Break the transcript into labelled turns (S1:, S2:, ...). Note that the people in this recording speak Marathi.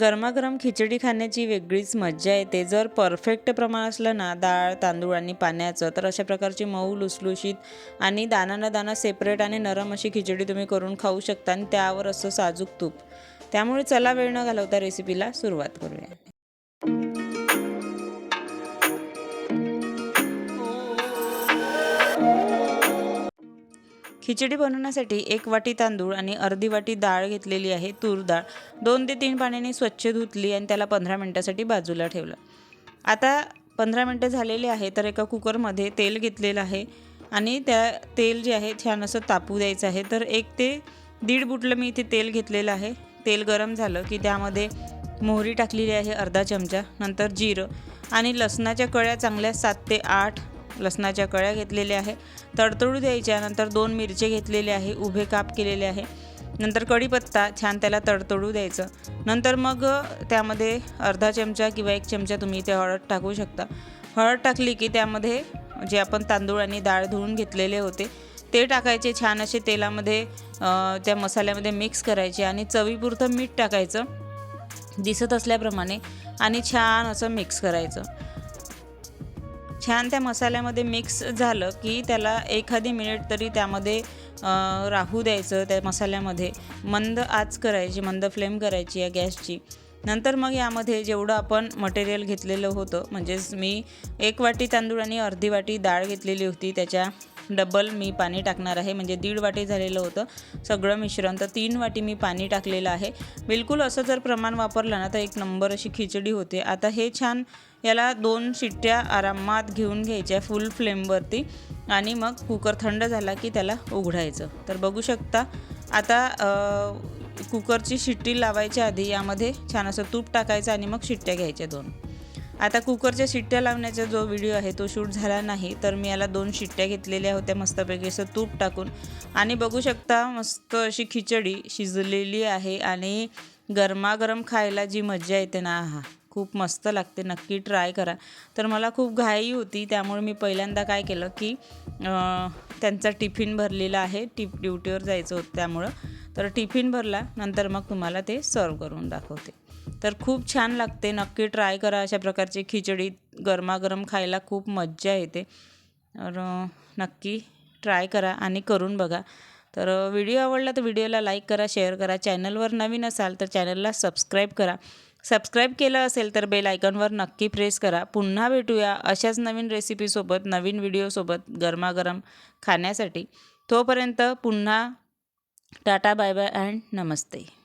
S1: गरमागरम खिचडी खाण्याची वेगळीच मज्जा येते. जर परफेक्ट प्रमाण असलं ना डाळ तांदूळ आणि पाण्याचं तर अशा प्रकारची मऊ लुसलुशीत आणि दाना न दाना सेपरेट आणि नरम अशी खिचडी तुम्ही करून खाऊ शकता आणि त्यावर असं साजूक तूप. त्यामुळे चला वेळ न घालवता रेसिपीला सुरुवात करूया. खिचडी बनवण्यासाठी एक वाटी तांदूळ आणि अर्धी वाटी डाळ घेतलेली आहे तूर डाळ. दोन ते तीन पाण्याने स्वच्छ धुतली आणि त्याला पंधरा मिनटासाठी बाजूला ठेवलं. आता पंधरा मिनटं झालेली आहे तर एका कुकरमध्ये तेल घेतलेलं आहे आणि त्या तेल जे आहे छान असं तापू द्यायचं आहे. तर एक ते दीड बुटलं मी इथे तेल घेतलेलं आहे. तेल गरम झालं की त्यामध्ये मोहरी टाकलेली आहे अर्धा चमचा नंतर जिरं आणि लसणाच्या कळ्या चांगल्या सात ते आठ लसणाच्या कळ्या घेतलेल्या आहे. तडतडू द्यायच्या नंतर दोन मिरचे घेतलेले आहे. उभे काप केलेले आहे. नंतर कढीपत्ता छान त्याला तडतडू द्यायचं. नंतर मग त्यामध्ये अर्धा चमचा किंवा एक चमचा तुम्ही इथे हळद टाकू शकता. हळद टाकली की त्यामध्ये जे आपण तांदूळ आणि डाळ धुवून घेतलेले होते ते टाकायचे. छान असे तेलामध्ये त्या मसाल्यामध्ये मिक्स करायचे आणि चवीपुरतं मीठ टाकायचं. दिसत असल्याप्रमाणे आणि छान असं मिक्स करायचं. छान त्या मसाल्यामध्ये मिक्स झालं की त्याला एखादी मिनिट तरी त्यामध्ये राहू द्यायचं त्या मसाल्यामध्ये. मंद आच करायची मंद फ्लेम करायची या गॅसची. नंतर मग यामध्ये जेवढं आपण मटेरियल घेतलेलं होतं म्हणजेच मी एक वाटी तांदूळ आणि अर्धी वाटी डाळ घेतलेली होती त्याच्या डबल मी पाणी टाकणार आहे. म्हणजे दीड वाटी झालेलं होतं. सगळं मिश्रण. तर तीन वाटी मी पाणी टाकलेलं आहे. बिलकुल असं जर प्रमाण वापरलं ना तर एक नंबर अशी खिचडी होते. आता हे छान याला दोन शिट्ट्या आरामात घेऊन घ्यायच्या फुल फ्लेमवरती आणि मग कुकर थंड झाला की त्याला उघडायचं. तर बघू शकता आता कुकरची शिट्टी लावायच्या आधी यामध्ये छान असं तूप टाकायचं आणि मग शिट्ट्या घ्यायच्या दोन. आता कुकरच्या शिट्ट्या लावण्याचा जो व्हिडिओ आहे तो शूट झाला नाही तर मी याला दोन शिट्ट्या घेतलेल्या होत्या मस्तपैकी. असं तूप टाकून. आणि बघू शकता मस्त अशी खिचडी शिजलेली आहे आणि गरमागरम खायला जी मज्जा येते ना हा खूप मस्त लागते. नक्की ट्राय करा. तर मला खूप घाई होती त्यामुळे मी पहिल्यांदा काय केलं की त्यांचा टिफिन भरलेला आहे. टिप ड्युटीवर जायचं होतं त्यामुळं. तर टिफिन भरला नंतर मग तुम्हाला ते सर्व करून दाखवते. तर खूप छान लागते. नक्की ट्राय करा अशा प्रकारची खिचडी. गरमागरम खायला खूप मज्जा येते. तर नक्की ट्राय करा आणि करून बघा. तर व्हिडिओ आवडला तर व्हिडिओला लाईक करा शेअर करा. चॅनलवर नवीन असाल तर चॅनलला सबस्क्राईब करा. सबस्क्राईब केलं असेल तर बेल आयकॉनवर नक्की प्रेस करा. पुन्हा भेटूया अशाच नवीन रेसिपीसोबत नवीन व्हिडिओसोबत गरमागरम खाण्यासाठी. तोपर्यंत पुन्हा tata bye bye and Namaste.